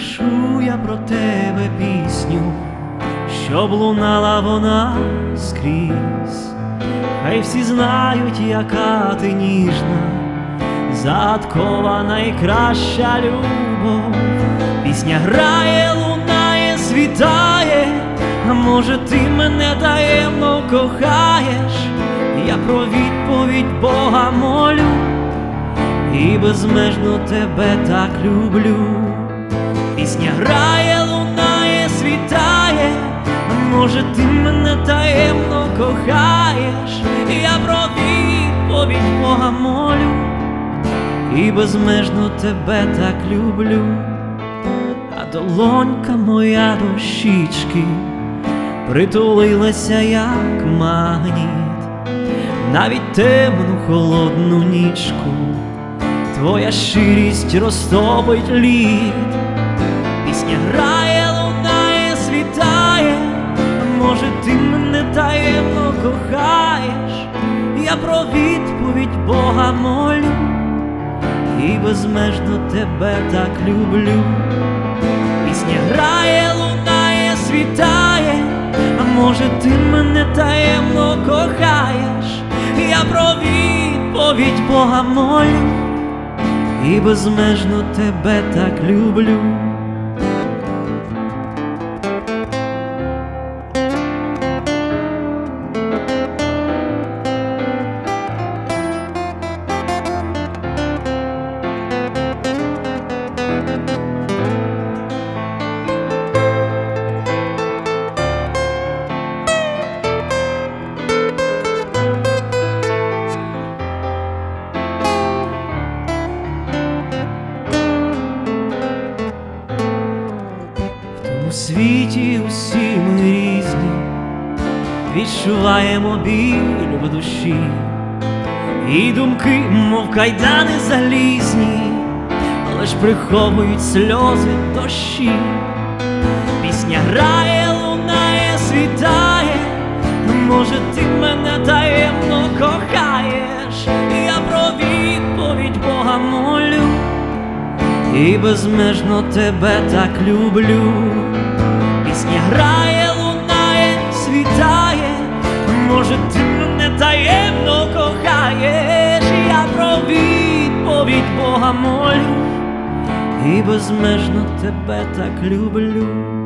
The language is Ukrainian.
напишу я про тебе пісню, щоб лунала вона скрізь, хай всі знають, яка ти ніжна, загадкова найкраща любов, пісня грає, лунає, світає, а може ти мене таємно кохаєш, я про відповідь Бога молю і безмежно тебе так люблю. Пісня грає, лунає, світає, може ти мене таємно кохаєш, я про відповідь Бога молю, і безмежно тебе так люблю, а долонька моя до притулилася, як магніт, навіть темну холодну нічку твоя щирість розтопить лід, я про відповідь Бога молю, і безмежно тебе так люблю. Пісня грає, лунає, світає, а може ти мене таємно кохаєш, я про відповідь Бога молю і безмежно тебе так люблю. У світі усі ми різні, відчуваємо біль в душі, і думки, мов кайдани залізні, ж приховують сльози дощі. Пісня грає, лунає, світає, може ти і безмежно тебе так люблю. Пісня грає, лунає, світає, може ти мене таємно кохаєш, я про відповідь Бога молю, і безмежно тебе так люблю.